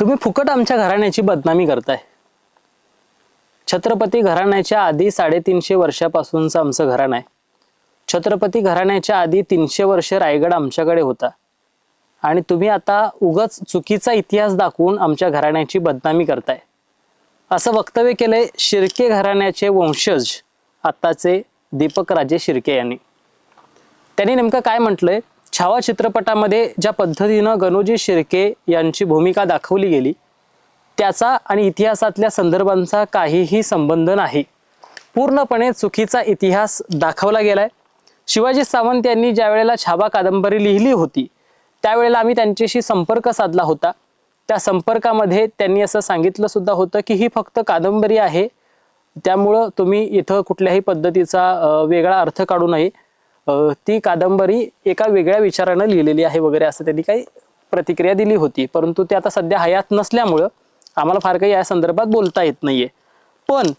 तुम्ही फुकट आमच्या घराण्याची बदनामी करताय. छत्रपती घराण्याच्या आधी साडेतीनशे वर्षापासूनचं आमचं घराणं आहे. छत्रपती घराण्याच्या आधी तीनशे वर्ष रायगड आमच्याकडे होता. आणि तुम्ही आता उगच चुकीचा इतिहास दाखवून आमच्या घराण्याची बदनामी करताय. असं वक्तव्य केलंय शिर्के घराण्याचे वंशज आत्ताचे दीपक राजे शिर्के यांनी. त्यांनी नेमकं काय म्हटलंय? छावा चित्रपटामध्ये ज्या पद्धतीनं गणोजी शिर्के यांची भूमिका दाखवली गेली त्याचा आणि इतिहासातल्या संदर्भांचा काहीही संबंध नाही. पूर्णपणे चुकीचा इतिहास दाखवला गेलाय. शिवाजी सावंत यांनी ज्या वेळेला छावा कादंबरी लिहिली होती त्यावेळेला आम्ही त्यांच्याशी संपर्क साधला होता. त्या संपर्कामध्ये त्यांनी असं सांगितलं सुद्धा होतं की ही फक्त कादंबरी आहे त्यामुळं तुम्ही इथं कुठल्याही पद्धतीचा वेगळा अर्थ काढू नये. ती कादंबरी एका वेगळ्या विचारानं लिहिलेली आहे वगैरे असं त्यांनी काही प्रतिक्रिया दिली होती. परंतु ते आता सध्या हयात नसल्यामुळं आम्हाला फार काही या संदर्भात बोलता येत नाहीये. पण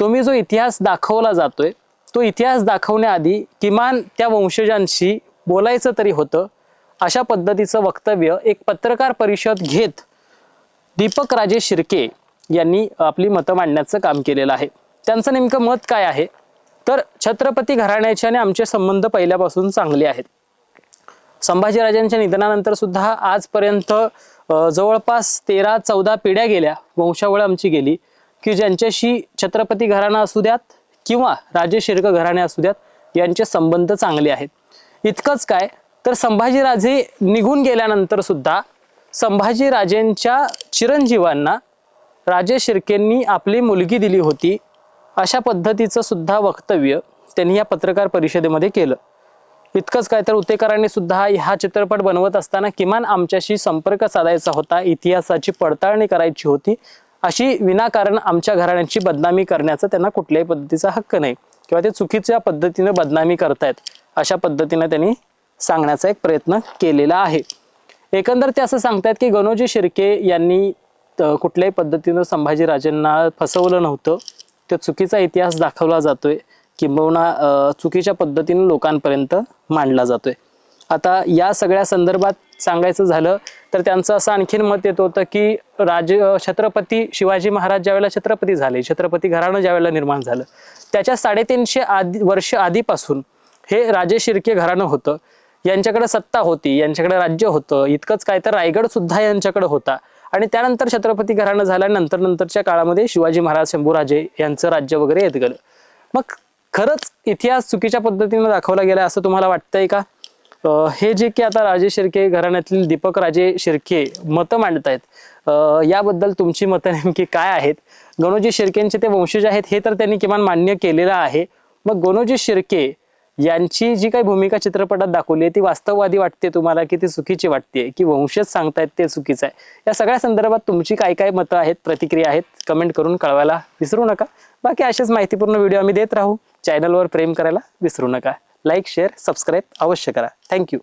तुम्ही जो इतिहास दाखवला जातोय तो इतिहास दाखवण्याआधी किमान त्या वंशजांशी बोलायचं तरी होतं. अशा पद्धतीचं वक्तव्य एक पत्रकार परिषद घेत दीपक राजे शिर्के यांनी आपली मतं मांडण्याचं काम केलेलं आहे. त्यांचं नेमकं मत काय आहे? तर छत्रपती घराण्याचे आणि आमचे संबंध पहिल्यापासून चांगले आहेत. संभाजीराजांच्या निधनानंतर सुद्धा आजपर्यंत जवळपास तेरा चौदा पिढ्या गेल्या वंशावळ आमची गेली की ज्यांच्याशी छत्रपती घराणा असू द्यात किंवा राजे शिर्क घराणे असू द्यात यांचे संबंध चांगले आहेत. इतकंच काय तर संभाजीराजे निघून गेल्यानंतर सुद्धा संभाजीराजेंच्या चिरंजीवांना राजे शिर्केंनी आपली मुलगी दिली होती अशा पद्धतीचं सुद्धा वक्तव्य त्यांनी या पत्रकार परिषदेमध्ये केलं. इतकंच काय तर उतेकरांनी सुद्धा हा चित्रपट बनवत असताना किमान आमच्याशी संपर्क साधायचा होता इतिहासाची पडताळणी करायची होती अशी विनाकारण आमच्या घराण्यांची बदनामी करण्याचा त्यांना कुठल्याही पद्धतीचा हक्क नाही किंवा ते चुकीच्या पद्धतीने बदनामी करतायत अशा पद्धतीने त्यांनी सांगण्याचा एक प्रयत्न केलेला आहे. एकंदर ते असं सांगतायत की गणोजी शिर्के यांनी कुठल्याही पद्धतीनं संभाजीराजेंना फसवलं नव्हतं. तो चुकीचा इतिहास दाखवला जातोय किंबहुना चुकीच्या पद्धतीने लोकांपर्यंत मांडला जातोय. आता या सगळ्या संदर्भात सांगायचं झालं तर त्यांचं असं आणखीन मत येत होतं की राज छत्रपती शिवाजी महाराज ज्यावेळेला छत्रपती झाले छत्रपती घराणं ज्यावेळेला निर्माण झालं त्याच्या साडेतीनशे आधी वर्ष आधीपासून हे राजे शिर्के घराणं होतं. यांच्याकडे सत्ता होती यांच्याकडे राज्य होतं इतकंच काय तर रायगड सुद्धा यांच्याकडे होता. आणि त्यानंतर छत्रपती घराणं झाल्यानंतर नंतरच्या काळामध्ये शिवाजी महाराज शंभूराजे यांचं राज्य वगैरे येत गेलं. मग खरंच इतिहास चुकीच्या पद्धतीनं दाखवला गेला असं तुम्हाला वाटतंय का? हे जे की आता राजे शिर्के घराण्यातील दीपक राजे शिर्के मतं मांडतायत आहेत याबद्दल तुमची मतं नेमकी काय आहेत? गणोजी शिर्केंचे ते वंशज आहेत हे तर त्यांनी किमान मान्य केलेलं आहे. मग गणोजी शिर्के यांची जी काही भूमिका चित्रपटात दाखवली आहे ती वास्तववादी वाटते तुम्हाला की ती चुकीची वाटते की वंशज सांगतायत ते चुकीचं आहे? या सगळ्या संदर्भात तुमची काय काय मतं आहेत प्रतिक्रिया आहेत कमेंट करून कळवायला विसरू नका. बाकी असेच माहितीपूर्ण व्हिडिओ आम्ही देत राहू. चॅनलवर प्रेम करायला विसरू नका. लाईक शेअर सबस्क्राईब अवश्य करा. थँक्यू